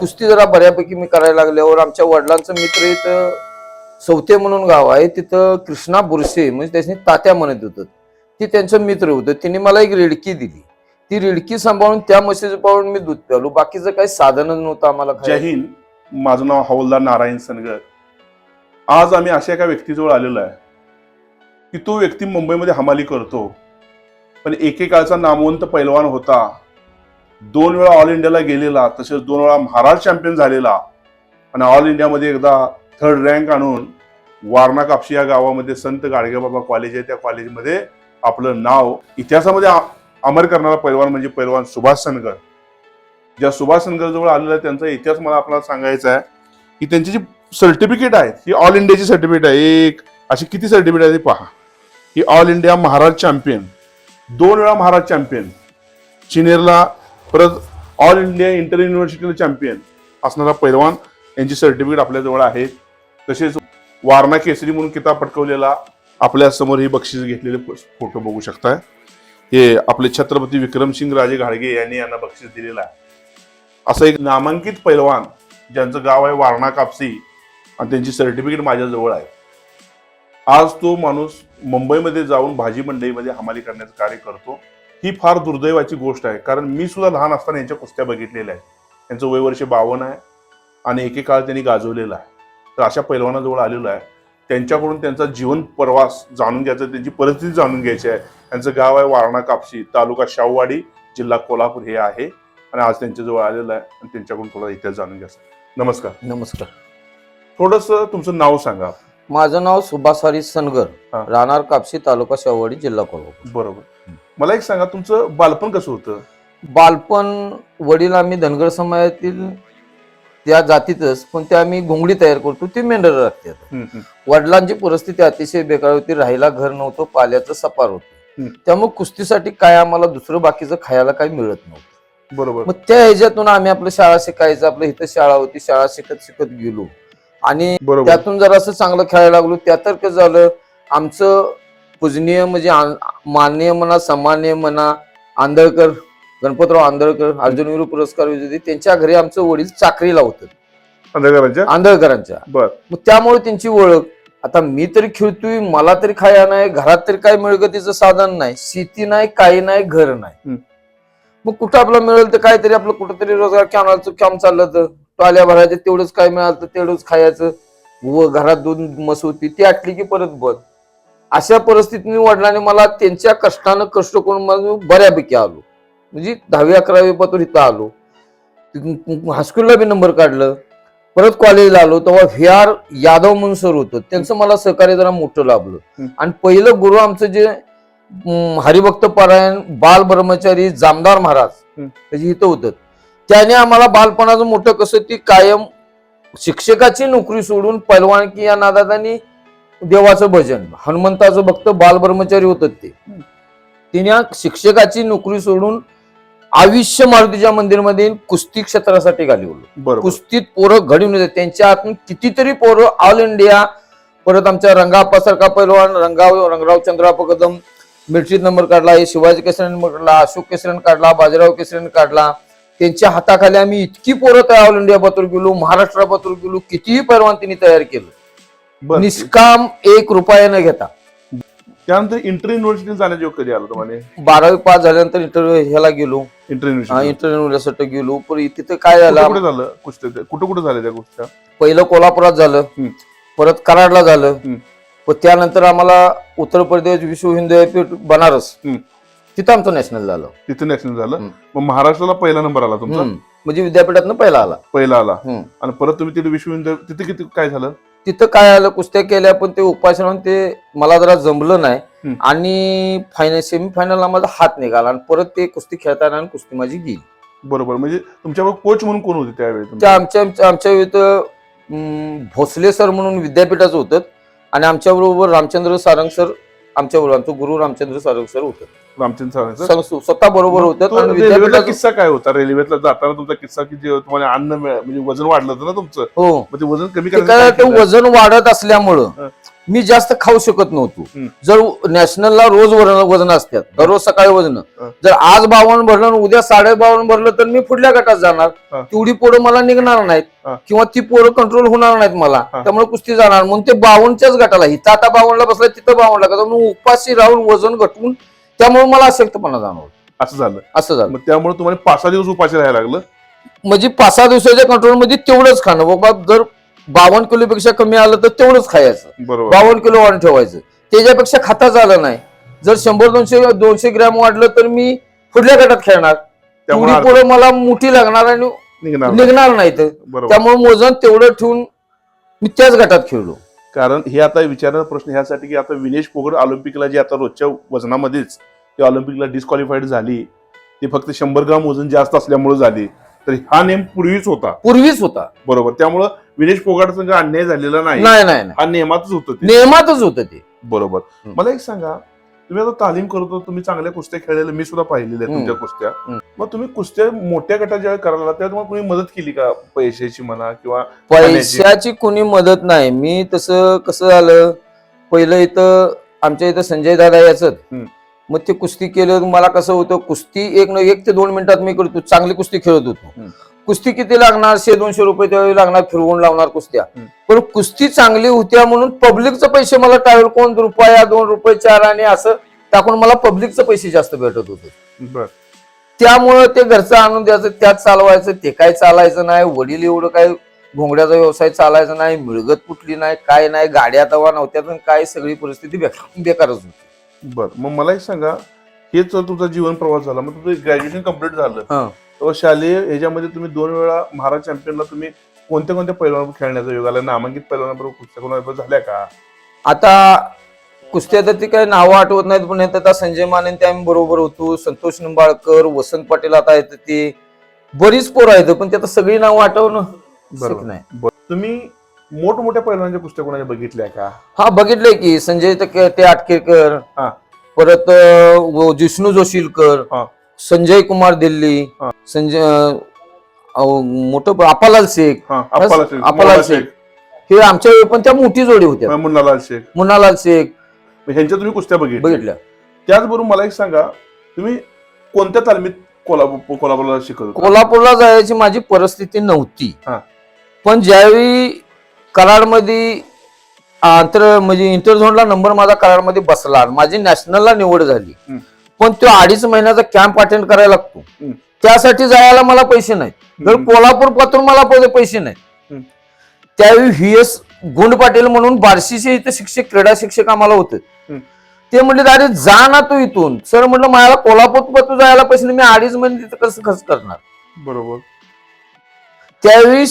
कुस्ती जरा बऱ्यापैकी मी करायला लागल्यावर आमच्या वडिलांचं मित्र इथं सवते म्हणून गाव आहे. तिथं कृष्णा बुरसे म्हणजे त्याने तात्या म्हणत होतं. ती त्यांचं मित्र होतं. तिने मला एक रेडकी दिली. ती रेडकी सांभाळून त्या म्हशीचं पाळून मी दूध प्यालो. बाकीचं काही साधनच नव्हतं आम्हाला जय खायला. हिंद. माझं नाव हवलदार नारायण सनगर. आज आम्ही अशा एका व्यक्तीजवळ आलेलो आहे की तो व्यक्ती मुंबईमध्ये हमाली करतो. पण एकेकाळचा नामवंत पैलवान होता. दोन वेळा ऑल इंडियाला गेलेला तसेच दोन वेळा महाराष्ट्र चॅम्पियन झालेला. आणि ऑल इंडियामध्ये एकदा थर्ड रँक आणून वारणा कापशी या गावामध्ये संत गाडगेबाबा कॉलेज आहे त्या कॉलेजमध्ये आपलं नाव इतिहासामध्ये अमर करणारा पैलवान म्हणजे पैलवान सुभाष सनगर. ज्या सुभाष सनगरजवळ आलेला आहे त्यांचा इतिहास मला आपल्याला सांगायचा आहे की त्यांची जी सर्टिफिकेट आहे ही ऑल इंडियाची सर्टिफिकेट आहे. एक अशी किती सर्टिफिकेट आहे ती पहा. ही ऑल इंडिया महाराज चॅम्पियन दोन वेळा महाराज चॅम्पियन चिनेरला परत ऑल इंडिया इंटर युनिव्हर्सिटीला चॅम्पियन असणारा पैलवान यांची सर्टिफिकेट आपल्याजवळ आहे. तसेच वारणा केसरी म्हणून किताब पटकवलेला आपल्यासमोर ही बक्षीस घेतलेले फोटो बघू शकताय. हे आपले छत्रपती विक्रमसिंग राजे घाडगे यांनी यांना बक्षीस दिलेलं आहे. असं एक नामांकित पैलवान ज्यांचं गाव आहे वारणा कापसी आणि त्यांची सर्टिफिकेट माझ्याजवळ आहे. आज तो माणूस मुंबईमध्ये जाऊन भाजी मंडईमध्ये हमाली करण्याचं कार्य करतो. ही फार दुर्दैवाची गोष्ट आहे. कारण मी सुद्धा लहान असताना यांच्या कुस्त्या बघितलेल्या आहेत. त्यांचं वय वर्ष बावन्न आहे आणि एकेकाळ त्यांनी गाजवलेला आहे. तर अशा पैलवानाजवळ आलेलो आहे. त्यांच्याकडून त्यांचा जीवन प्रवास जाणून घ्यायचा त्यांची परिस्थिती जाणून घ्यायची आहे. त्यांचं गाव आहे वारणा कापशी तालुका शाहूवाडी जिल्हा कोल्हापूर हे आहे. आणि आज त्यांच्याजवळ आलेलं आहे आणि त्यांच्याकडून थोडा इतिहास जाणून घ्यायचा नमस्कार. नमस्कार. थोडस तुमचं नाव सांगा. माझं नाव सुभाष हरी सनगर. राहणार कापशी तालुका शेववाडी जिल्हा कोल्हापूर. बरोबर. मला एक सांगा तुमचं बालपण कसं होतं? बालपण वडील आम्ही धनगर समाजातील त्या जातीतच पण ते आम्ही घोंगडी तयार करतो ते मेंढर हम्म, हम्म. वडिलांची परिस्थिती अतिशय बेकार होती राहायला घर नव्हतं पाल्याचं सपार होतं. हम्म. त्यामुळे कुस्तीसाठी काय आम्हाला दुसरं बाकीचं खायला काही मिळत नव्हतं. बरोबर. मग त्या ह्याच्यातून आम्ही आपलं शाळा शिकायचं आपलं इथं शाळा होती शाळा शिकत शिकत गेलो. आणि बरोबर. त्यातून जरा असं चांगलं खेळायला लागलो त्या तर कसं झालं आमचं पूजनीय म्हणजे माननीय म्हणा सन्माननीय म्हणा आंधळकर गणपतराव आंधळकर अर्जुनवीर पुरस्कार विजेते त्यांच्या घरी आमचं वडील चाकरीला होतं. अंधकारांच्या आंधळकरांच्या. बर. मग त्यामुळे त्यांची ओळख आता मी तरी खेळतोय मला तरी खाया नाही घरात तरी काही मिळगतीचं साधन नाही शेती नाही काही नाही घर नाही. मग कुठं आपलं मिळेल तर काहीतरी आपलं कुठंतरी रोजगार कॅनलचं काम चाललं तर टॉल्या भरायचं तेवढंच काय मिळालं तर तेवढंच खायचं. व घरात दोन मस होती ती आटली की परत बंद. अशा परिस्थितीने वडिलांनी मला त्यांच्या कष्टानं कष्ट करून मला बऱ्यापैकी आलो. म्हणजे दहावी अकरावी पासून इथं आलो. हायस्कूलला बी नंबर काढलं. परत कॉलेजला आलो. तेव्हा व्ही आर यादव म्हणून सर होतं. त्यांचं मला सहकार्य जरा मोठं लाभलं. आणि पहिलं गुरु आमचं जे हरिभक्त पारायण बाल ब्रह्मचारी जामदार महाराज. त्याची इथं होतं. त्याने आम्हाला बालपणाचं मोठं कसं ती कायम शिक्षकाची नोकरी सोडून पैलवानकी या नादात आणि देवाचं भजन हनुमंताचं भक्त बाल ब्रह्मचारी होतं ते. तिने शिक्षकाची नोकरी सोडून आयुष्य मारुतीच्या मंदिरमध्ये कुस्ती क्षेत्रासाठी घालवलं. कुस्तीत पोरं घडून येतात. त्यांच्या हातून कितीतरी पोरं ऑल इंडिया परत आमच्या रंगाप्पासारखा पैलवान रंगाव रंगराव चंद्राप्पा कदम मिरचीत नंबर काढला हे शिवाजी केसरीने नंबर काढला अशोक केसरीने काढला बाजीराव केसरीने काढला. त्यांच्या हाताखाली आम्ही इतकी पोरं तयार ऑल इंडिया पातूर गेलो महाराष्ट्रा पातूर गेलो कितीही पैलवान त्यांनी तयार केलं. निष्काम एक रुपया न घेता. त्यानंतर इंटर युनिव्हर्सिटी जाण्याचे कधी आलं तुम्हाला? बारावी पास झाल्यानंतर इंटरव्ह्यू ह्याला गेलो. इंटर युनिव्हर्सिटी इंटरव्ह्यूसाठी गेलो. पण तिथे काय कुठे झालं? कुठे झालं? कुस्त्या त्या? कुठं कुठं झाल्या त्या कुस्त्या पहिलं कोल्हापुरात झालं. परत कराडला झालं. व त्यानंतर आम्हाला उत्तर प्रदेश विश्व हिंदू विद्यापीठ बनारस. तिथं आमचं नॅशनल झालं. तिथे नॅशनल झालं. मग महाराष्ट्राला पहिला नंबर आला तुमचा. म्हणजे विद्यापीठातनं पहिला आला. पहिला आला. आणि परत तुम्ही तिथे विश्व तिथे किती काय झालं? तिथं काय आलं कुस्त्या केल्या पण ते उपास राहून ते मला जरा जमलं नाही. आणि फायनल सेमीफायनलला माझा हात निघाला आणि परत ते कुस्ती खेळताना आणि कुस्ती माझी गेली. बरोबर. म्हणजे तुमच्यावर कोच म्हणून कोण होते त्यावेळी आमच्या आमच्या- अं, भोसले सर म्हणून विद्यापीठाचं होतं. आणि आमच्या बरोबर रामचंद्र सारंग सर आमच्या बरोबर आमचं गुरु रामचंद्र सारंग सर होतं. स्वतः बरोबर होतं किस्सा काय होता रेल्वेतला जाताना तुमचा किस्सा की जे तुम्हाला अन्न म्हणजे वजन वाढलं होतं ना तुमचं हो ते वजन कमी ते? वजन वाढत. असल्यामुळं मी जास्त खाऊ शकत नव्हतो. जर नॅशनलला रोज वजन असतात दररोज सकाळी वजन. जर आज बावन्न भरलं उद्या साडे बावन्न भरलं तर मी पुढल्या गटात जाणार. तेवढी पोरं मला निघणार नाहीत. किंवा ती पोरं कंट्रोल होणार नाहीत मला. त्यामुळे कुस्ती जाणार म्हणून ते बावनच्याच गटाला इथं आता बावनला बसला तिथं बावनला का उपाशी राहून वजन घटवून त्यामुळे मला अशक्तपणा जाणवलं. असं झालं. असं झालं. मग त्यामुळे तुम्हाला पाच सहा दिवस उपाशी राहायला लागलं? म्हणजे पाच सहा दिवसाच्या कंट्रोलमध्ये तेवढंच खाणं. बाबा जर बावन्न किलोपेक्षा कमी आलं तर तेवढंच खायचं. बरोबर. बावन्न किलो वाढून ठेवायचं. त्याच्यापेक्षा खाता झालं नाही. जर शंभर दोनशे दोनशे ग्रॅम वाढलं तर मी पुढल्या गटात खेळणार. त्यामुळे तेवढी पुढे मला मोठी लागणार आणि निघणार नाही. निघणार नाही तर. बरोबर. त्यामुळे मोजन तेवढं ठेवून मी त्याच गटात खेळलो. कारण हे आता विचारण्याचा प्रश्न ह्यासाठी की आता विनेश फोगट ऑलिम्पिकला जे आता रोजच्या वजनामध्येच ते ऑलिम्पिकला डिस्क्वालिफाईड झाली ते फक्त शंभर ग्राम वजन जास्त असल्यामुळे झाली. तर हा नेम पूर्वीच होता. पूर्वीच होता. बरोबर. त्यामुळं विनेश फोगाट संघ अन्याय झालेला नाही. नाही नाही नाही. हा नियमातच होतं नियमातच होतं ते. बरोबर. हम्म. मला एक सांगा तुम्ही आता तालीम करतो तुम्ही चांगल्या कुस्त्या खेळलेल्या मी सुद्धा पाहिलेल्या आहेत हम्म. तुमच्या कुस्त्या. मग तुम्ही कुस्त्या मोठ्या गटात ज्यावेळी करायला लागला, तेव्हा तुम्हाला कोणी मदत केली का? पैशाची म्हणा किंवा? पैशाची कोणी मदत नाही. मी तसं कसं झालं पहिलं इथं आमच्या इथं संजय दादा याच हम्म. मग ते कुस्ती केलं मला कसं होतं कुस्ती एक न एक ते दोन मिनिटात मी करतो. चांगली कुस्ती खेळत होतो. कुस्ती किती लागणार? शे दोनशे रुपये त्यावेळी लागणार फिरवून लावणार कुस्त्या. पण कुस्ती चांगली होत्या म्हणून पब्लिकचे पैसे मला टाळेल कोण रुपया दोन रुपये चार आणि असं टाकून मला पब्लिकचे पैसे जास्त भेटत होते. त्यामुळं ते घरचं आणून द्यायचं त्यात चालवायचं ते काय चालायचं नाही वडील एवढं काय घोंगड्याचा व्यवसाय चालायचा नाही मिळगत कुठली नाही काय नाही गाड्या तवा नव्हत्या पण काय सगळी परिस्थिती बेकार बेकारच होती. बर मग मला एक सांगा हेच जर तुमचा जीवन प्रवास झाला मग तुमचं ग्रॅज्युएशन कंप्लीट झालं. तेव्हा शालेय ह्याच्यामध्ये तुम्ही दोन वेळा महाराष्ट्र चॅम्पियनला तुम्ही कोणत्या कोणत्या पैलवान खेळण्याचा योग आला नामांकित पैलवानाबरोबर कुस्त्या कोणाबरोबर झाल्या का आता कुस्त्या तर ती काही नावं आठवत नाहीत पण आता संजय माने ते आम्ही बरोबर होतो संतोष निंबाळकर वसंत पाटील आता येतं ते बरीच पोरं आहेत पण ते आता सगळी नावं आठवणं नाही. तुम्ही मोठमोठ्या पैलवानाच्या कुस्त्या कोणाच्या बघितल्या का? हा बघितलंय की संजय ते ते आटकेकर हा. परत अं, व- जिष्णू जोशीलकर हा. संजय कुमार दिल्ली हा. संजय अं, मोठं अपालाल शेख. हा शेख अप्पालाल हे आमच्या वेळी पण त्या मोठी जोडी होत्या. मुन्नालाल शेख. मुन्नालाल शेख. ह्यांच्या तुम्ही कुस्त्या बघितल्या? बघितल्या. त्याचबरोबर मला एक सांगा तुम्ही कोणत्या तालमीत कोल्हापूर कोल्हापूरला शिकत होता? कोल्हापूरला जायची माझी परिस्थिती नव्हती. हा. पण ज्यावेळी कराडमध्ये आंतर म्हणजे इंटरझोनला नंबर माझा कराडमध्ये बसला माझी नॅशनलला निवड झाली. पण तो अडीच महिन्याचा कॅम्प अटेंड करायला लागतो. त्यासाठी जायला मला पैसे नाहीत जर. कोल्हापूरपासून मला पैसे नाहीत. त्यावेळी व्ही एस गुंड पाटील म्हणून बार्शीचे इथे शिक्षक क्रीडा शिक्षक आम्हाला होते. ते म्हणले अरे जा ना तू इथून सर म्हटलं मला कोल्हापूरपासून जायला पैसे नाही मी अडीच महिने तिथं कसं खर्च करणार बरोबर त्यावेळी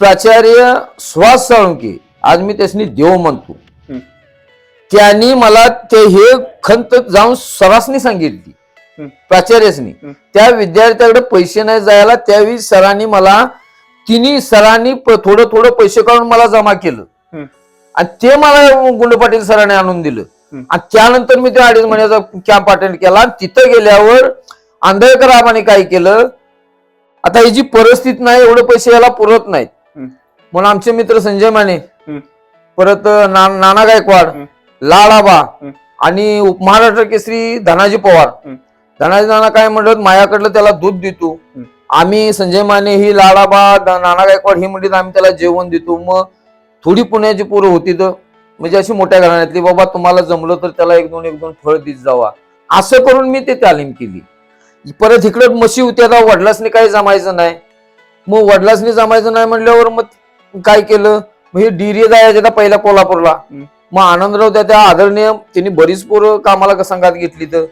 प्राचार्य सुहास साळुंके आज मी त्यासनी देव म्हणतो. त्यांनी मला ते हे खंत जाऊन सरासनी सांगितली. प्राचार्यसनी. त्या विद्यार्थ्याकडे पैसे नाही जायला त्यावेळी सरांनी मला तिन्ही सरांनी थोडं थोडं पैसे काढून मला जमा केलं. आणि ते मला गुंड पाटील सरांनी आणून दिलं. आणि त्यानंतर मी ते अडीच महिन्याचा कॅम्प अटेंड केला आणि तिथं गेल्यावर आंधळकर आबाने काय केलं आता ही जी परिस्थिती नाही एवढे पैसे याला पुरत नाहीत. म्हणून आमचे मित्र संजय माने. परत ना, नाना गायकवाड. लाडाबा. आणि उप- महाराष्ट्र केसरी धनाजी पवार. धनाजी नाना काय म्हणत माझ्याकडलं त्याला दूध देतो. आम्ही संजय माने ही लाडाबा नाना गायकवाड ही म्हणली आम्ही त्याला जेवण देतो मग थोडी पुण्याची पोरं होती तर म्हणजे अशी मोठ्या घराण्यातली बाबा तुम्हाला जमलं तर त्याला एक दोन एक दोन फळ देत जावा असं करून मी ते तालीम केली परत इकडे म्हशी होती आता वडिलासनी काही जमायचं नाही मग वडिलासनी जमायचं नाही म्हणल्यावर मग काय केलं? हे डिरी जायचे आता पहिल्या कोल्हापूरला. मग आनंदराव त्या त्या आदरणीय त्यांनी बरीच पोरं कामाला संघात घेतली तर.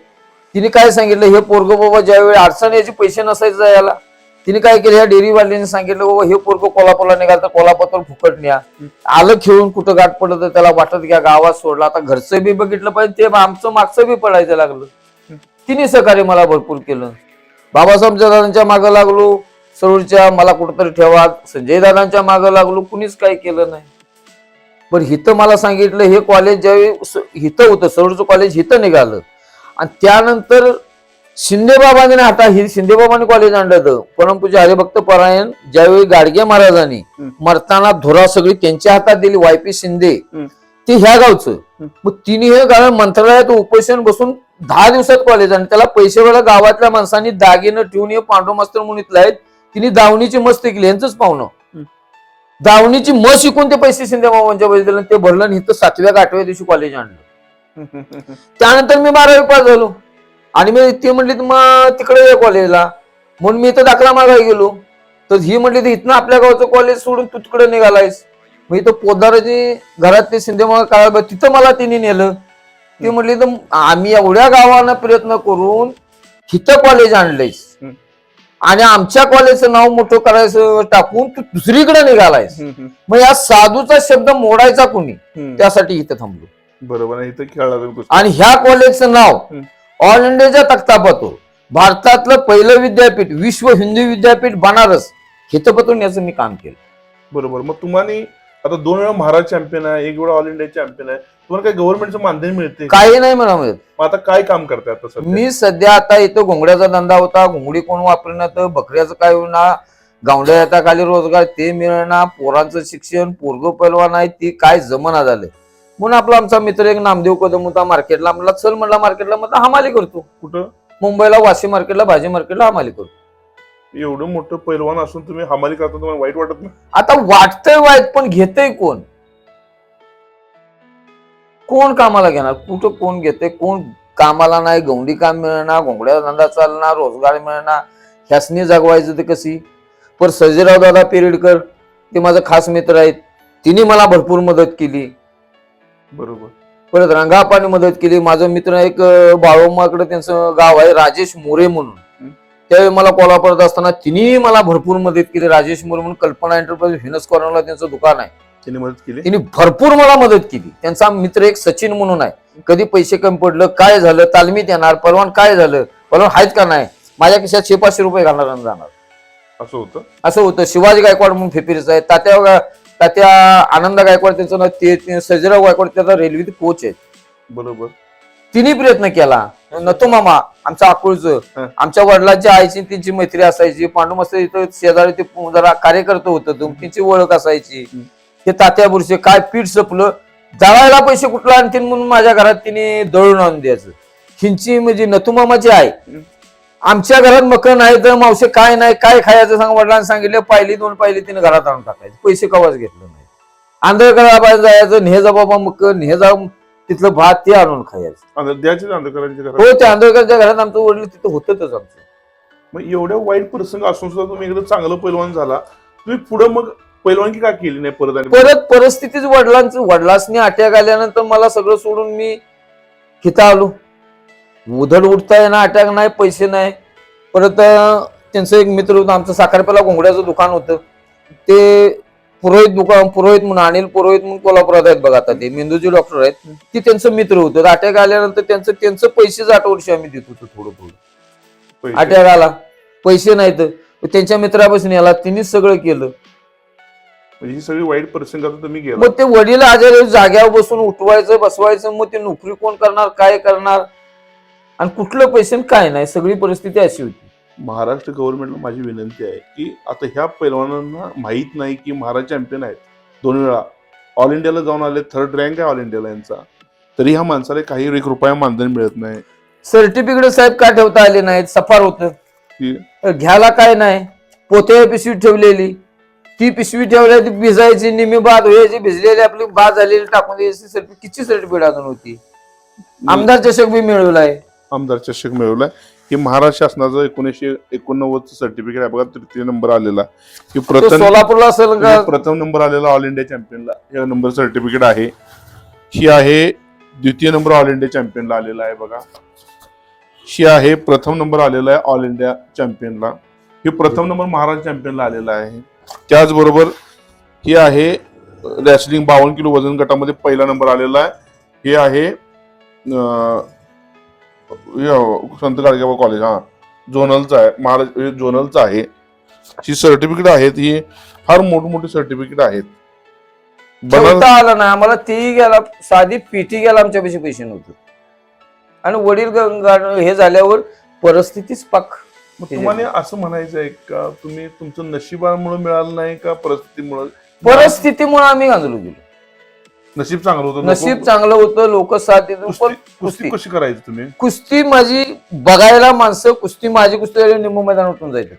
तिने काय सांगितलं? हे पोरग बाबा ज्यावेळी अडचण याचे पैसे नसायचे जायला. तिने काय केलं? ह्या डेअरीवाल्यांनी सांगितलं बाबा हे पोरग कोल्हापूरला निघाल तर कोल्हापूर फुकट न्या. आलं खेळून कुठं गाठ पडलं तर त्याला वाटत घ्या गावात सोडला. आता घरचं बी बघितलं पाहिजे ते आमचं मागचं बी पडायचं लागलं. तिने सहकार्य मला भरपूर केलं. बाबासाहेब दादांच्या मागं लागलो. सरूरच्या मला कुठंतरी ठेवा. संजय दादांच्या मागं लागलो कुणीच काही केलं नाही. पण हिथं मला सांगितलं हे कॉलेज ज्यावेळी हिथं होतं सरूरचं कॉलेज हिथं निघालं. आणि त्यानंतर शिंदेबाबांनी आता ही शिंदेबाबांनी कॉलेज आणलं. होतं परमपूज्य हरिभक्त परायण ज्यावेळी गाडगे महाराजांनी. मरताना धुरा सगळी त्यांच्या हातात दिली वायपी शिंदे. हम्म. ते ह्या गावचं. मग तिने हे गाव मंत्रालयात उपोषण बसून दहा दिवसात कॉलेज आणि त्याला पैसे वेळा गावातल्या माणसांनी दागिनं ठेवून हे पांडू मास्तर म्हणून इथलं आहेत. तिने दावणीची मस्त केली यांचंच पाहुणं. दावणीची मस शिकून ते पैसे शिंदे बाबांच्या पैसे दिले ते भरलं आणि इथं सातव्या आठव्या दिवशी कॉलेज आणलं. त्यानंतर मी बारावी पास झालो. आणि मी ती म्हणली मग तिकडे ये कॉलेजला म्हणून मी इथं दाखला मागायला गेलो. तर ही म्हणली तर इथनं आपल्या गावचं कॉलेज सोडून तू तिकडे निघालायस. मग इथं पोदाराची घरातले शिंदे मग काय तिथं मला तिने नेलं. ती म्हणली तर आम्ही एवढ्या गावांना प्रयत्न करून इथं कॉलेज आणलंयस. आणि आमच्या कॉलेजचं नाव मोठं करायचं टाकून तू दुसरीकडे निघालायस. मग या साधूचा शब्द मोडायचा कोणी? त्यासाठी इथं थांबलो. बरोबर इथं. आणि ह्या कॉलेजचं नाव. ऑल इंडियाच्या तक्तापातूर भारतातलं पहिलं विद्यापीठ विश्व हिंदी विद्यापीठ बनारस हिथं याचं मी काम केलं. बरोबर मग तुम्हाला आता दोन वेळा महाराज चॅम्पियन आहे एक वेळा ऑल इंडिया चॅम्पियन आहे. तुम्हाला काही गव्हर्नमेंटचं मानधन मिळते? काही नाही म्हणा मिळत. मग आता काय काम करताय आता सध्या? मी सध्या आता इथं घोंगड्याचा धंदा होता घोंगडी कोण वापरण्यात बकऱ्याचं काय होईना गावड्या खाली रोजगार ते मिळणार पोरांचं शिक्षण पोरग पैलवान आहे ती काय जमना झालं? म्हणून आपला आमचा मित्र एक नामदेव कदम होता मार्केटला म्हणला चल म्हणला मार्केटला म्हणला हमाली करतो. कुठं? मुंबईला वाशी मार्केटला भाजी मार्केटला हमाली करतो. एवढं मोठं पैलवान असून तुम्ही हमाली करता तुम्हाला वाईट वाटत नाही? आता वाटतंय वाईट पण घेतय कोण? कोण कामाला घेणार? कुठं कोण घेते? कोण कामाला नाही? गवंडी काम मिळणार घोंगड्या धंदा चालणार रोजगार मिळणार? ह्यासनी जगवायचं ते कशी? पर सजीराव दादा पेरेडकर ते माझं खास मित्र आहेत. तिने मला भरपूर मदत केली. बरोबर. परत रंगापाने मदत केली. माझं मित्र एक बाळोमाकडे त्यांचं गाव आहे राजेश मोरे म्हणून. त्यावेळी मला कोल्हापुरात असताना तिने मला भरपूर मदत केली. राजेश मोरे म्हणून कल्पना एंटरप्राइज व्हिनस कॉर्नरला त्यांचं दुकान आहे. त्यांनी मदत केली? तिने भरपूर मला मदत केली. त्यांचा मित्र एक सचिन म्हणून आहे. कधी पैसे कमी पडलं काय झालं तालमीत येणार परवान काय झालं परवान आहेत का नाही? माझ्या खिशात शे पाचशे रुपये घालणार आणि जाणार. असं होतं? असं होतं. शिवाजी गायकवाड म्हणून फेफिरीचं आहे. तात्या तात्या आनंद गायकवाड त्यांचं नाव ते सजीराव गायकवाड त्याचा रेल्वेत कोच आहे. बरोबर. तिने प्रयत्न केला. नतो मामा आमचं. अकुळचं. आमच्या वडिलांची आईची त्यांची मैत्री असायची. पांडू मस्त इथं शेजारी ते जरा कार्यकर्ते होतं. त्यांची ओळख असायची. ते तात्या बुरशे काय पीठ सपलं? दळायला पैसे कुठला आणतील म्हणून माझ्या घरात तिने दळून आणून द्यायचं. हिंची म्हणजे नतू मामाची आई. हं. आमच्या घरात मकन आहे तर मावशे काय नाही काय खायचं सांग वडिलांनी सांगितलं पाहिली दोन पाहिली तिने घरात आणून टाकायचं. पैसे कवाच घेतलं नाही आंधळकडे जायचं नेह जा बाबा मकन नेह जा तिथलं भात ते आणून खायचं. द्यायचे घरात. हो त्या आंधळकरच्या घरात आमचं वडील तिथं होतच आमचं. मग एवढ्या वाईट प्रसंग असून सुद्धा तुम्ही एकदम चांगलं पैलवान झाला. तुम्ही पुढे मग पैलवानकी का केली नाही परत आणि परत परिस्थितीच वडिलांचं वडिलांनी अटॅक आल्यानंतर मला सगळं सोडून मी इथं आलो. उधड उठता येणार अटॅक नाही पैसे नाही. परत त्यांचं एक मित्र होतं आमचं साखरपेला घोंगड्याचं दुकान होतं. ते पुरोहित दुकान पुरोहित म्हणून अनिल पुरोहित म्हणून कोल्हापुरात आहेत बघा आता ते मेंदूचे डॉक्टर आहेत. ती त्यांचं मित्र होतं. अटॅक आल्यानंतर त्यांचं त्यांचं पैसेच आठ वर्ष आम्ही देत होतो थोडं थोडं. पैसे- अटॅक आला. पैसे नाहीत. त्यांच्या मित्रापासून याला तिनेच सगळं केलं. म्हणजे ही सगळी वाईट प्रसंग आता तुम्ही गेला मग ते वडील आजार जाग्यावर बसून उठवायचं बसवायचं मग ते नोकरी कोण करणार काय करणार? आणि कुठलं पैसे काय नाही सगळी परिस्थिती अशी होती. महाराष्ट्र गव्हर्नमेंटला माझी विनंती आहे की आता ह्या पैलवानांना माहीत नाही की महाराज चॅम्पियन आहेत. दोन वेळा ऑल इंडियाला जाऊन आले थर्ड रँक आहे ऑल इंडियाला यांचा. तरी ह्या माणसाला काही एक रुपया मानधन मिळत नाही. सर्टिफिकेट साहेब का ठेवता आले नाहीत? सफार होत. की? घ्यायला काय नाही? पोते पिशवी ठेवलेली. ती पिशवी ठेवल्या ती भिजायची निमी बाद व्हायची भिजलेली आपली बाद झालेली टाकून द्यायची सर्टिफिकेट किती सर्टिफिकेट अजून होती? आमदार चषक बी मिळवलाय. आमदार चषक मिळवलाय. की महाराष्ट्र शासनाचं एकोणीसशे एकोणनव्वदचं सर्टिफिकेट आहे. बघा तृतीय नंबर आलेला. की तो प्रथम सोलापूरला असेल का? हे प्रथम नंबर आलेला ऑल इंडिया चॅम्पियनला हे नंबर सर्टिफिकेट आहे. ही आहे द्वितीय नंबर ऑल इंडिया चॅम्पियनला आलेला आहे बघा. ही आहे प्रथम नंबर आलेला आहे ऑल इंडिया चॅम्पियनला ही प्रथम नंबर महाराष्ट्र चॅम्पियनला आलेला आहे. त्याचबरोबर ही आहे रॅसलिंग बावन्न किलो वजन गटामध्ये पहिला नंबर आलेला आहे. हे आहे संत गाडगेबा कॉलेज हा. झोनलचं आहे महाराष्ट्र झोनलचं आहे. ही सर्टिफिकेट आहेत ही फार मोठमोठी सर्टिफिकेट आहेत. बनारस ठेवता आलं ना आम्हाला ती गेला साधी पीटी गेला आमच्या पैसे पैसे नव्हते आणि वडील हे झाल्यावर परिस्थितीच पाक मग तुम्हाला असं म्हणायचं आहे का? तुम्ही तुमचं नशिबामुळे मिळालं नाही का? परिस्थितीमुळे? परिस्थितीमुळे आम्ही गांजलो गेलो नशीब चांगलं होतं. नशीब चांगलं होतं लोक साथ देत कुस्ती कुस्ती कशी करायची तुम्ही? कुस्ती माझी बघायला माणसं कुस्ती माझी कुस्ती निम्म मैदानातून जायचं.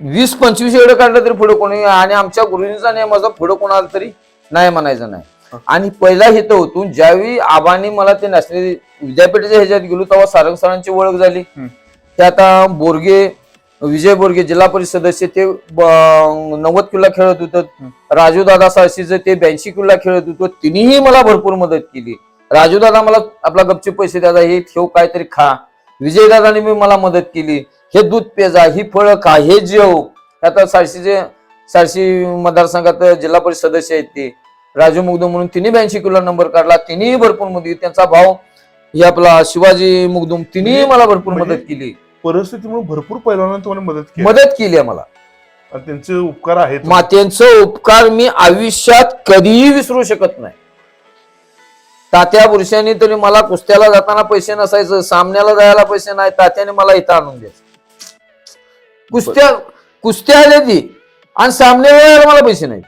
वीस पंचवीस एवढं काढलं तरी पुढे कोणी आणि आमच्या गुरुजींचा नाही माझा पुढे कोणाला तरी नाही म्हणायचं नाही. आणि पहिला हित होतून ज्यावेळी आबांनी मला ते नॅशनल विद्यापीठाच्या ह्याच्यात गेलो तेव्हा सारंग सरांची ओळख झाली. हम्म. ते आता बोरगे विजय बोरगे जिल्हा परिषद सदस्य ते नव्वद किल्ला खेळत होतं. राजू दादा सारशीचं ते ब्याऐंशी किल्ला खेळत होतं तिनेही मला भरपूर मदत केली. राजू दादा मला आपला गपचे पैसे दादा हे ठेव काहीतरी खा. विजय दादाने मी मला मदत केली. हे दूध पेजा ही फळं खा हे जेव. आता सारशीचे सारशी मतदारसंघात जिल्हा परिषद सदस्य आहेत ते. राजू मुगदम म्हणून तिने ब्याऐंशी किलो नंबर काढला तिनेही भरपूर मदत त्यांचा भाव हे आपला शिवाजी मुगदुम तिनेही मला भरपूर म्हणजे- मदत केली. परिस्थितीमुळे भरपूर पैलवानांनी तुम्हाला मदत केली. मदत केली आहे मला आणि त्यांचे उपकार आहेत. मातेंचं उपकार मी आयुष्यात कधीही विसरू शकत नाही. तात्या पुरुषांनी तरी मला कुस्त्याला जाताना पैसे नसायचं सामन्याला जायला पैसे नाही तात्याने मला इथं आणून द्यायचं. कुस्त्या कुस्त्या आल्या ती आणि सामन्याला मला पैसे नाही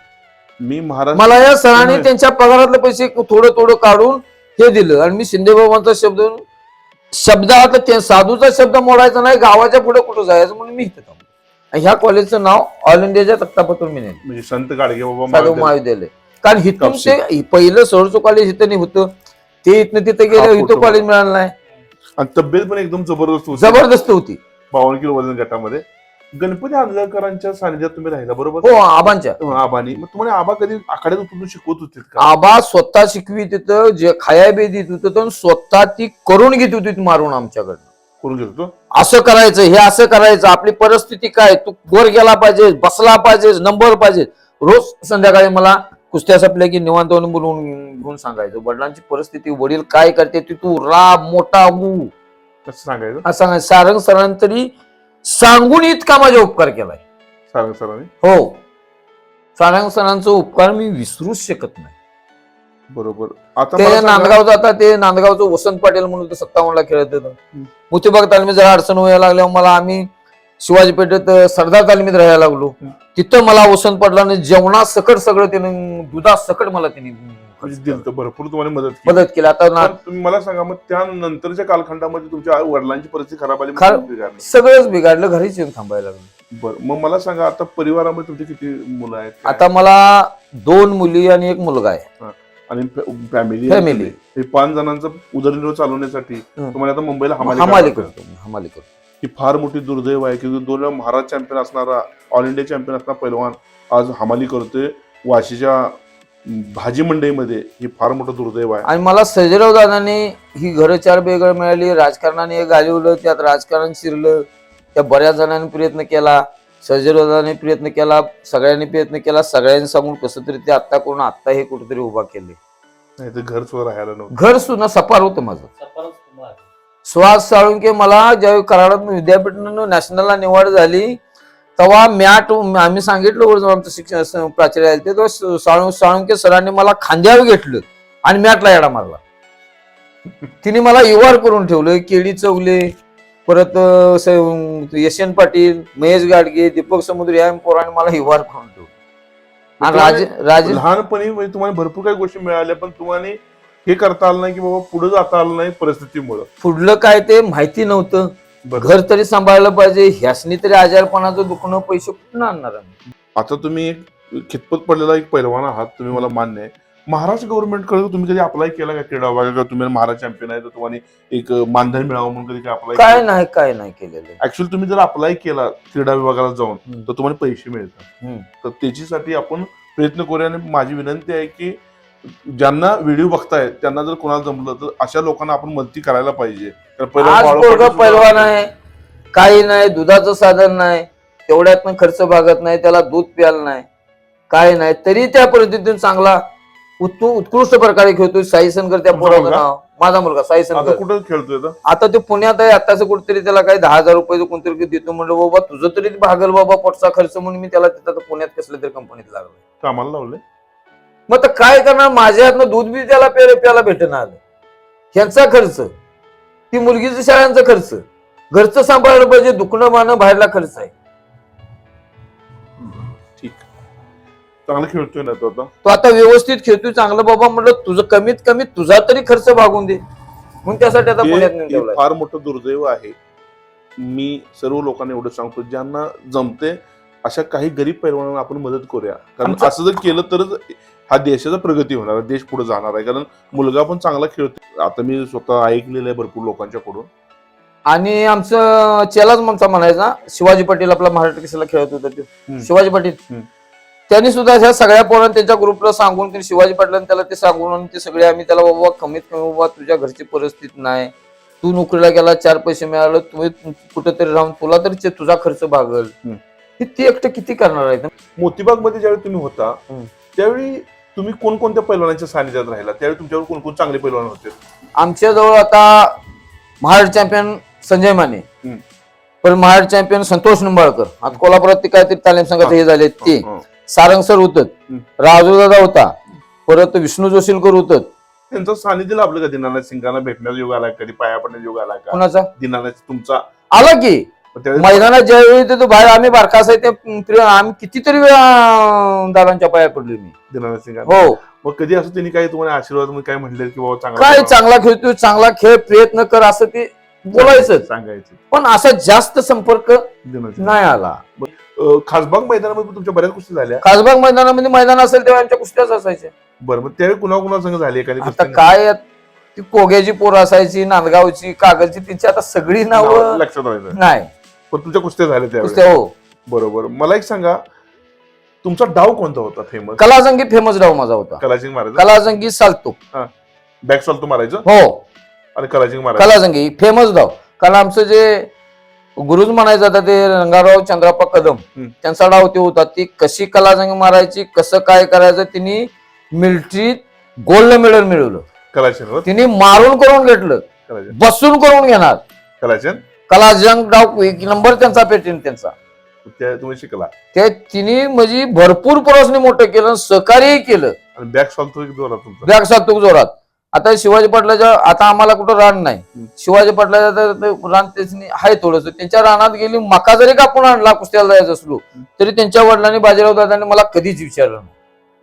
मी महाराष्ट्र मला या सरांनी त्यांच्या पगारातले पैसे थोडं थोडं काढून हे दिलं. आणि मी शिंदे बाबांचा शब्द शब्दात ते साधूचा शब्द मोडायचा नाही गावाच्या पुढे कुठं जायचं म्हणून मी इथं थांबलो. आणि ह्या कॉलेजचं नाव ऑल इंडियाच्या तक्तापत्र मी नेलं. म्हणजे संत गाडगे बाबा साधू महाविद्यालय. महाविद्यालय. कारण हिथून. ते पहिलं सोळचं कॉलेज इथं नाही होतं. ते इथनं तिथं गेलं इथं. कॉलेज मिळालं नाही. आणि तब्येत पण एकदम जबरदस्त होती. जबरदस्त होती. बावन्न किलो वजन गटामध्ये. गणपती आंधळकरांच्या सानिध्यात तुम्ही राहिला बरोबर? हो आबांच्या. आबानी. मग तुम्हाला आबा कधी आखाड्यात उतरून शिकवत होते का? आबा स्वतः शिकवी तिथं जे खाया बी देत होतं तर स्वतः ती करून घेत होती मारून आमच्याकडनं. करून घेत होतो? असं करायचं हे असं करायचं आपली परिस्थिती काय? तू वर गेला पाहिजे बसला पाहिजे नंबर पाहिजे. रोज संध्याकाळी मला कुस्त्या सपल्या की निवांत बोलवून घेऊन सांगायचं वडिलांची परिस्थिती वडील काय करते ती तू रा मोठा कसं सांगायचं? असं सांगायचं सारंग सरांनी तरी सांगून इतका माझा उपकार केलाय. सारंग सरांनी. हो. सारंग सरांचा उपकार मी विसरूच शकत नाही. बरोबर. आता ते मला सांगा- नांदगावचं आता ते नांदगावचं वसंत पाटील म्हणून ते सत्तावन्नला खेळत होतं. हम्म. मोतीबाग तालमीत जरा अडचण व्हायला लागल्यावर मला आम्ही शिवाजी पेठेत सरदार तालमीत राहायला लागलो. हम्म. तिथं मला वसंत पाटलाने जेवणा सकट सगळं त्याने दुधा सकट मला त्यांनी म्हणजे दिलं तर भरपूर तुम्हाला मदत केली मदत केली आता ना पण तुम्ही मला सांगा मग त्यानंतरच्या कालखंडामध्ये तुमच्या आई- वडिलांची परिस्थिती खराब आली मग खर- तुम्ही बिघडले. सगळंच बिघडलं घरीच येऊन थांबायला लागलं बरं मग मला सांगा आता परिवारामध्ये तुमचे किती मुलं आहेत काय? आता मला दोन मुली आणि एक मुलगा आहे आणि फॅमिली Family. हे पाच जणांचा उदरनिर्वाह चालवण्यासाठी हं. तुम्हाला आता मुंबईला हमाली हमाली. करतो हमाली करतो ही फार मोठी दुर्दैव आहे की दोन वेळा महाराज चॅम्पियन असणारा ऑल इंडिया चॅम्पियन असणारा पैलवान आज हमाली करतोय वाशीच्या भाजी मंडईमध्ये ही फार मोठं दुर्दैव आहे. आणि मला सजराव दादाने ही घरं चार बेघर मिळाली राजकारणाने हे गाजवलं त्यात राजकारण शिरलं त्या बऱ्याच जणांनी प्रयत्न केला सजराव दादाने प्रयत्न केला सगळ्यांनी प्रयत्न केला सगळ्यांनी सांगून कसं तरी ते आत्ता करून आत्ता हे कुठेतरी उभा केले. नाही तर घर सुद्धा राहायला नव्हतं. घर सुद्धा सपार होतं माझं. सुहास साळुंके मला ज्यावेळी कराडात विद्यापीठानं नॅशनलला निवड झाली तेव्हा मॅट आम्ही सांगितलं आमचं शिक्षण प्राचार्य आले ते तेव्हा साळुं साळुंके सरांनी मला खांद्यावर घेतलं आणि मॅटला येडा मारला. तिने मला युवार करून ठेवलं केडी चौगले परत यशवंत पाटील महेश गाडगे दीपक समुद्र या पोराने मला युवार करून ठेवलं. आणि राजे राजे लहानपणी म्हणजे तुम्हाला भरपूर काही गोष्टी मिळाल्या पण तुम्हाला हे करता आलं नाही की बाबा पुढे जाता आलं नाही परिस्थितीमुळं. पुढलं काय ते माहिती नव्हतं. घर तरी सांभाळलं पाहिजे ह्यासनी तरी आजारपणाचं दुखणं पैसे कुठून आणणार आम्ही? आता तुम्ही एक खितपत पडलेला एक पैलवान आहात तुम्ही मला मान्य आहे महाराष्ट्र गव्हर्नमेंटकडे तुम्ही कधी अप्लाय केला का क्रीडा विभागात तुम्ही महाराष्ट्र चॅम्पियन आहे तर तुम्हाला एक मानधन मिळावं म्हणून कधी अप्लाय काय नाही काय नाही केलेलं ऍक्च्युअली तुम्ही जर अप्लाय केला क्रीडा विभागाला जाऊन. तर तुम्हाला पैसे मिळतात. तर त्याच्यासाठी आपण प्रयत्न करूया आणि माझी विनंती आहे की ज्यांना व्हिडिओ बघतायत त्यांना जर कोणाला जमलं तर अशा लोकांना आपण मदती करायला पाहिजे. तर आज पोरगा पैलवान आहे काही नाही दुधाचं साधन नाही तेवढ्यातनं खर्च भागत नाही त्याला दूध प्यायला नाही काय नाही. तरी त्या पद्धतीतून चांगला उत्तु उत्कृष्ट प्रकारे खेळतोय साई सनकर त्या पोराचं मुलगा? नाव. माझा मुलगा साई आता सनकर कुठं खेळतोय आता आता ते पुण्यात आहे आताच कुठेतरी त्याला काही दहा हजार रुपये कोणतरी देतो म्हणलं बाबा तुझं तरी भागल बाबा पोटचा खर्च म्हणून मी त्याला तिथं आता पुण्यात कसल्या तरी कंपनीत लागलो कामाला लावले मग आता काय करणार? माझ्या हातनं दूध बी त्याला प्यायला प्यायला भेटणार. ह्यांचा खर्च. ती मुलगीचं शाळांचा खर्च. घरचं सांभाळलं पाहिजे दुखणं मानं बाहेरला खर्च आहे. ठीक. चांगला खेळतोय ना तो आता? तो आता व्यवस्थित खेळतोय चांगलं बाबा म्हटलं तुझं कमीत कमी तुझा तरी खर्च भागून दे. मग त्यासाठी आता पुण्यात नेऊन हे ठेवलाय. फार मोठं दुर्दैव आहे. मी सर्व लोकांना एवढं सांगतो ज्यांना जमते अशा काही गरीब पैलवानांना आपण मदत करूया. कारण आमचं- असं जर केलं तरच हा देशाचा प्रगती होणार आहे, देश पुढे जाणार आहे कारण मुलगा पण चांगला खेळतो आता मी स्वतः ऐकलेलं आहे भरपूर लोकांच्याकडून आणि आमचं चेलाच आमचा म्हणायचा शिवाजी पाटील आपला महाराष्ट्र केसरीला खेळत होता तो. शिवाजी पाटील. त्यांनी सुद्धा ह्या सगळ्या पोरांना त्यांच्या ग्रुपला सांगून की शिवाजी पाटलांनी त्याला ते सांगून आणि ते सगळे आम्ही त्याला बाबा कमीत कमी बाबा तुझ्या घरची परिस्थिती नाही तू नोकरीला गेला चार पैसे मिळालं तुम्ही कुठेतरी राहून तुला तरी तुझा खर्च भागल. हे ते एकटं किती करणार आहे मोतीबागमध्ये ज्यावेळी तुम्ही होता. त्यावेळी तुम्ही कोणकोणत्या पैलवानांच्या सानिध्यात राहिला त्यावेळी तुमच्यावर कोण कोण चांगले पैलवान होते? आमच्या जवळ आता महाराष्ट्र चॅम्पियन संजय माने. हम्म. पण महाराष्ट्र चॅम्पियन संतोष निंबाळकर. आता कोल्हापुरात ते काहीतरी तालीम संघात हे झाले ते हं. सारंग सर होत. हम्म. राजू दादा होता. परत विष्णू जोशीलकर होत. त्यांचं सानिध्य लाभलं का दिनानाथ सिंगांना भेटण्याचा योग आला कधी पाया पडण्याचा योग आला का? कुणाचा? दिनानाथ तुमचा? आला की. मैदानात ज्यावेळी ते तो बाहेर आम्ही बारका असाय ते प्रिय- आम्ही कितीतरी वेळा दादांच्या पाया पडलो मी. दिनानाथ हो. मग कधी असं त्यांनी काही तुम्हाला आशीर्वाद म्हणून काय म्हणले की बाबा चांगला काय खेळा? चांगला खेळतोय चांगला खेळ प्रयत्न कर असं ते बोलायचं सांगायचं. पण असा जास्त संपर्क. नाही आला. खासबाग मैदानामध्ये तुमच्या बऱ्याच गोष्टी झाल्या. खासबाग मैदानामध्ये मैदान असेल तेव्हा आमच्या कुस्त्याच असायच्या. बरं मग त्यावेळी कुणा कुणा संघ झाली एखादी आता काय ती कोग्याची पोर असायची नांदगावची कागलची तिची आता सगळी नावं लक्षात नाही. पण तुमच्या कुस्त्या झाल्या त्यावेळी कुस्त्या हो. बरोबर. मला एक सांगा तुमचा डाव कोणता होता फेमस कलाजंगी फेमस डाव माझा होता. कलाजिंग मारायचं? कलाजंगी चालतो बॅक सॉल तो मारायचं? हो. आणि कलाजिंग मारायचं? कलाजंगी फेमस डाव. कारण आमचं जे गुरुज म्हणायचं आता ते रंगाराव चंद्राप्पा कदम हम्म. त्यांचा डाव ते होता. ती कशी कलाजंगी मारायची कसं काय करायचं तिने मिलिटरीत गोल्ड मेडल मिळवलं. कलाचन तिने मारून करून घेतलं. बसून करून घेणार. कलाचन कलाजंग डाव एक नंबर त्यांचा पेटेंट त्यांचा. त्या तुम्ही शिकला. ते तिने म्हणजे भरपूर प्रवासने मोठं केलं आणि सहकार्यही केलं. आणि बॅक सॉल तो एक जोरात तुमचा. बॅग जोरात. आता शिवाजी पाटलाच्या आता आम्हाला कुठं रान नाही. शिवाजी पाटलाच्या तर ते रान त्याच्यानी आहे थोडस. त्यांच्या रानात गेली मका जरी कापून आणला कुस्त्याला जायचं असलो तरी त्यांच्या वडिलांनी बाजीराव दादांनी मला कधीच विचारलं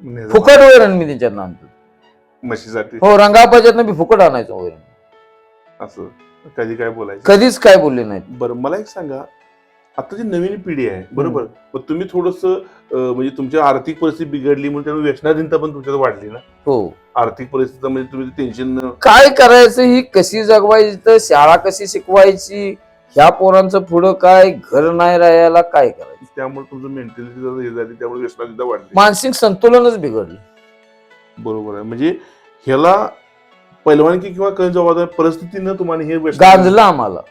नाही. फुकट वैरण मी त्यांच्यात आणतो. म्हशीसाठी. हो रंगापाच्यात मी फुकट आणायचं वैरण. असं. कधी काय बोलायचं? कधीच काय बोलले नाहीत. बरं मला एक सांगा. आताची नवीन पिढी आहे बरोबर? पण तुम्ही थोडस म्हणजे तुमची आर्थिक परिस्थिती बिघडली म्हणून त्यामुळे व्यसनाधीनता पण तुमच्यात वाढली ना? हो. आर्थिक परिस्थिती म्हणजे तुम्ही टेन्शन काय करायचं ही कशी जगवायची तर शाळा कशी शिकवायची ह्या पोरांचं पुढं काय घर नाही राहायला काय करायचं? त्यामुळे तुमचं मेंटॅलिटी हे झाली त्यामुळे व्यसनाधीनता वाढली. मानसिक संतुलनच बिघडलं. बरोबर आहे. म्हणजे ह्याला पैलवानकी किंवा काही जबाबदार परिस्थितीनं तुम्हाला हे गांजलं आम्हाला.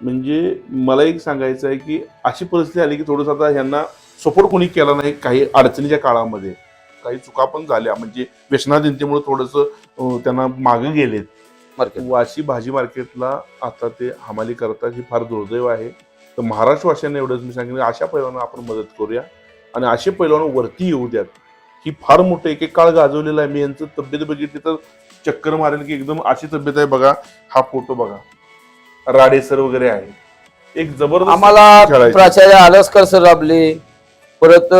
म्हणजे मला एक सांगायचं आहे की अशी परिस्थिती आली की थोडंसं आता ह्यांना सपोर्ट कोणी केला नाही काही अडचणीच्या काळामध्ये. काही चुका पण झाल्या. म्हणजे व्यसनाधीनतेमुळे थोडंसं त्यांना मागे गेलेत. वाशी भाजी मार्केटला आता ते हमाली करतात ही फार दुर्दैव आहे. तर महाराष्ट्रवासियांना एवढंच मी सांगेन अशा पैलवाना आपण मदत करूया. आणि असे पैलवान वरती येऊ द्यात. ही फार मोठं एक एक काळ गाजवलेला आहे. मी यांचं तब्येत बघितली तर चक्कर मारेल की एकदम अशी तब्येत आहे बघा हा फोटो बघा. राडेसर वगैरे आहे. एक जबरदस्त आम्हाला खेळायचे. प्राचार्य आलसकर सर लाभले परत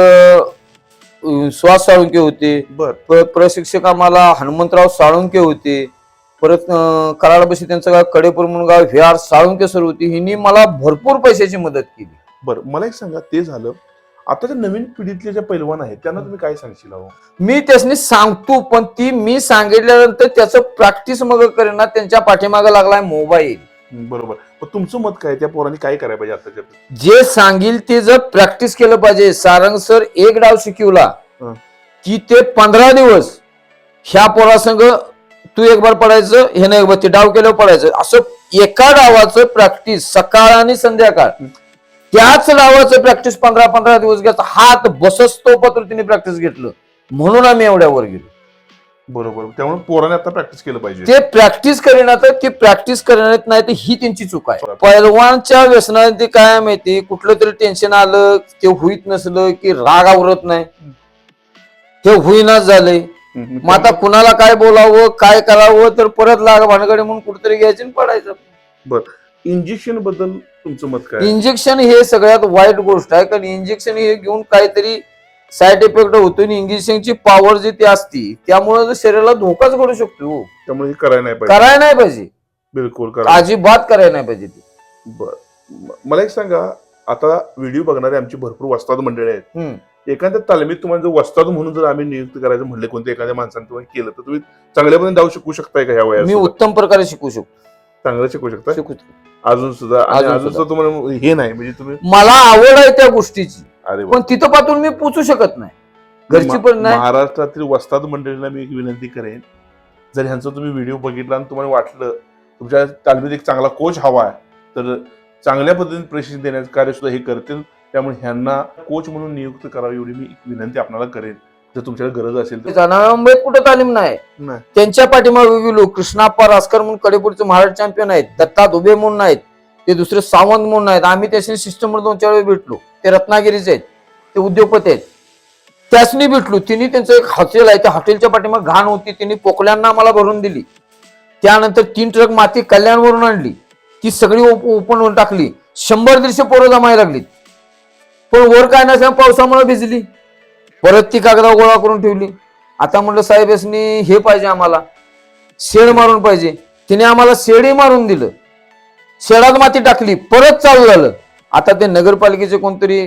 अं, सुहास साळुंके होते. बर. प- प्रशिक्षक आम्हाला हनुमंतराव साळुंके होते. परत अं, कराडबशी त्यांचं गाव कडेपूर म्हणून गाव व्ही आर साळुंके सर होती. हिनी मला भरपूर पैशाची मदत केली. बर मला एक सांगा ते झालं आताच्या नवीन पिढीतले जे पैलवान आहेत त्यांना तुम्ही काय सांगशील अहो? मी त्यासनी सांगतो पण ती मी सांगितल्यानंतर त्याचं प्रॅक्टिस मग करेना त्यांच्या पाठीमागे लागलाय मोबाईल बरोबर पण तुमचं मत काय त्या पोरांनी काय करायला पाहिजे आताच्या जे सांगील ते जर प्रॅक्टिस केलं पाहिजे सारंग सर एक डाव शिकवला हं. की ते पंधरा दिवस ह्या पोरासंग तू एक बार पडायचं हे नाही एक बार ते डाव केलं पडायचं असं एका डावाचं प्रॅक्टिस सकाळ आणि संध्याकाळ. त्याच डावाचं प्रॅक्टिस पंधरा पंधरा दिवस घ्यायचं हात बसस तो पद्धतीने प्रॅक्टिस घेतलं. म्हणून आम्ही एवढ्यावर गेलो. बरोबर. त्यामुळे पोराने आता प्रॅक्टिस केलं पाहिजे. ते प्रॅक्टिस तर ती प्रॅक्टिस करणार नाही तर ही त्यांची चूक आहे. पैलवानच्या व्यसनात ते काय माहिती कुठलं तरी टेन्शन आलं ते होईत नसलं की राग आवरत नाही. ते होईनाच झालंय मग आता कुणाला काय बोलावं काय करावं तर परत लाग भानगडे म्हणून कुठेतरी घ्यायचे पडायचं. इंजेक्शनबद्दल तुमचं मत काय? इंजेक्शन हे सगळ्यात वाईट गोष्ट आहे कारण इंजेक्शन हे घेऊन काहीतरी साईड इफेक्ट होतो आणि इंजेक्शनची पॉवर जी ती असती त्यामुळे शरीराला धोकाच घडू शकतो हो. त्यामुळे हे करायला नाही पाहिजे करायला नाही पाहिजे बिलकुल अजिबात करायला नाही पाहिजे ते बर मला एक सांगा आता व्हिडिओ बघणारे आमची भरपूर वस्ताद मंडळी आहेत. एखाद्या तालमीत तुम्हाला जर वस्ताद म्हणून जर आम्ही नियुक्त करायचं म्हणले कोणत्या एखाद्या माणसाने तुम्हाला केलं तर तुम्ही चांगल्यापर्यंत जाऊ शकू शकताय का ह्या वयात मी? उत्तम प्रकारे शिकू शकतो चांगलं शिकू शकता. शिकू. अजून सुद्धा आणि अजून अजून सुद्धा. तुम्हाला हे नाही म्हणजे तुम्ही मला आवड आहे त्या गोष्टीची. अरे वा. पण तिथं पासून मी पोचू शकत नाही. घरची पण नाही. महाराष्ट्रातील वस्ताद मंडळीला मी एक विनंती करेन. जर ह्यांचा तुम्ही व्हिडिओ बघितला आणि तुम्हाला वाटलं तुमच्या तालमीत एक चांगला कोच हवा आहे तर चांगल्या पद्धतीने प्रशिक्षण देण्याचं कार्य सुद्धा हे करतील. त्यामुळे ह्यांना कोच म्हणून नियुक्त करावी एवढी मी एक विनंती आपल्याला करेन. जर तुमच्याकडे गरज असेल तर जाणार मुंबईत कुठं तालीम नाही. नाही. त्यांच्या पाठीमागे गेलो कृष्णाप्पा रासकर म्हणून कडेपूरचे महाराष्ट्र चॅम्पियन आहेत दत्ता दुबे म्हणून आहेत ते दुसरे सावंत म्हणून आहेत. आम्ही त्याशी सिस्टमवर दोन चार वेळेस भेटलो. ते रत्नागिरीचे आहेत ते उद्योगपती आहेत. त्यासनी भेटलो. तिने त्यांचं एक हॉटेल आहे. त्या हॉटेलच्या पाठीमागे घाण होती. तिने पोकल्यांना आम्हाला भरून दिली. त्यानंतर तीन ट्रक माती कल्याणवरून आणली. ती सगळी ओप- ओपन टाकली. शंभर दीडशे पोरं जमायला लागली पण वर काय नसल्या पावसामुळे भिजली. परत ती कागदा गोळा करून ठेवली. आता म्हणलं साहेब यासनी हे पाहिजे आम्हाला. शेड मारून पाहिजे. तिने आम्हाला शेडही मारून दिलं. शेडात माती टाकली परत चालू झालं. आता ते नगरपालिकेचे कोणतरी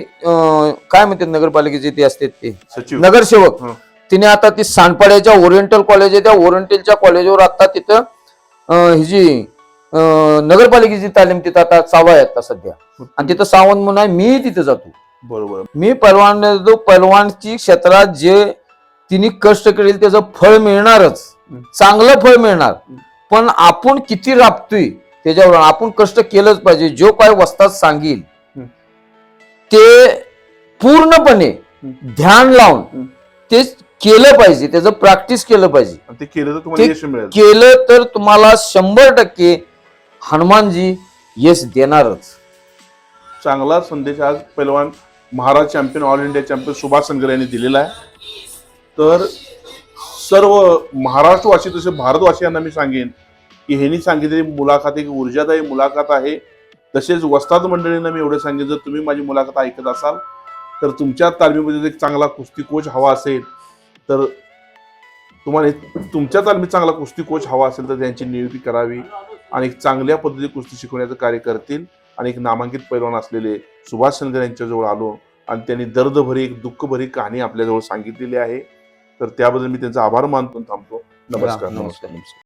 काय म्हणतात नगरपालिकेचे ते असतात ते? सचिव. नगरसेवक. तिने आता ती सानपाड्याच्या ओरिएंटल कॉलेज आहे त्या ओरिएंटलच्या कॉलेजवर आता तिथं ही अं, नगरपालिकेची तालीम तिथं आता चालू आहे आता सध्या. आणि तिथं सावंत म्हणून आहे मी तिथं जातो. बरोबर मी पैलवान पैलवानची क्षेत्रात जे तिने कष्ट केले त्याचं फळ मिळणारच. चांगलं फळ मिळणार पण आपण किती राबतोय त्याच्यावर आपण कष्ट केलंच पाहिजे जो काय वस्तात सांगेल. ते पूर्णपणे. ध्यान लावून. ते केलं पाहिजे त्याचं प्रॅक्टिस केलं पाहिजे केलं तर तुम्हाला शंभर टक्के हनुमानजी यश देणारच चांगला संदेश आज पैलवान Maharaj champion all India champion Subhash Sangar यांनी दिलेला आहे. तर सर्व महाराष्ट्रवासी तसे भारतवासियांना मी सांगेन की ह्यांनी सांगितलेली मुलाखत एक ऊर्जादायी मुलाखत आहे. तसेच वस्ताद मंडळींना मी एवढं सांगेन जर तुम्ही माझी मुलाखत ऐकत असाल तर तुमच्या तालमीमध्ये जर एक चांगला कुस्ती कोच हवा असेल तर तुम्हाला तुमच्या तालमीत चांगला कुस्ती कोच हवा असेल तर त्यांची नियुक्ती करावी आणि एक चांगल्या पद्धतीने कुस्ती शिकवण्याचं कार्य करतील. आणि एक नामांकित पैलवान असलेले सुभाष चंद्र यांच्याजवळ आलो. आणि त्यांनी दर्दभरी एक दुःखभरी कहाणी आपल्याजवळ सांगितलेली आहे. तर त्याबद्दल मी त्यांचा आभार मानतो थांबतो. नमस्कार. नमस्कार नमस्कार.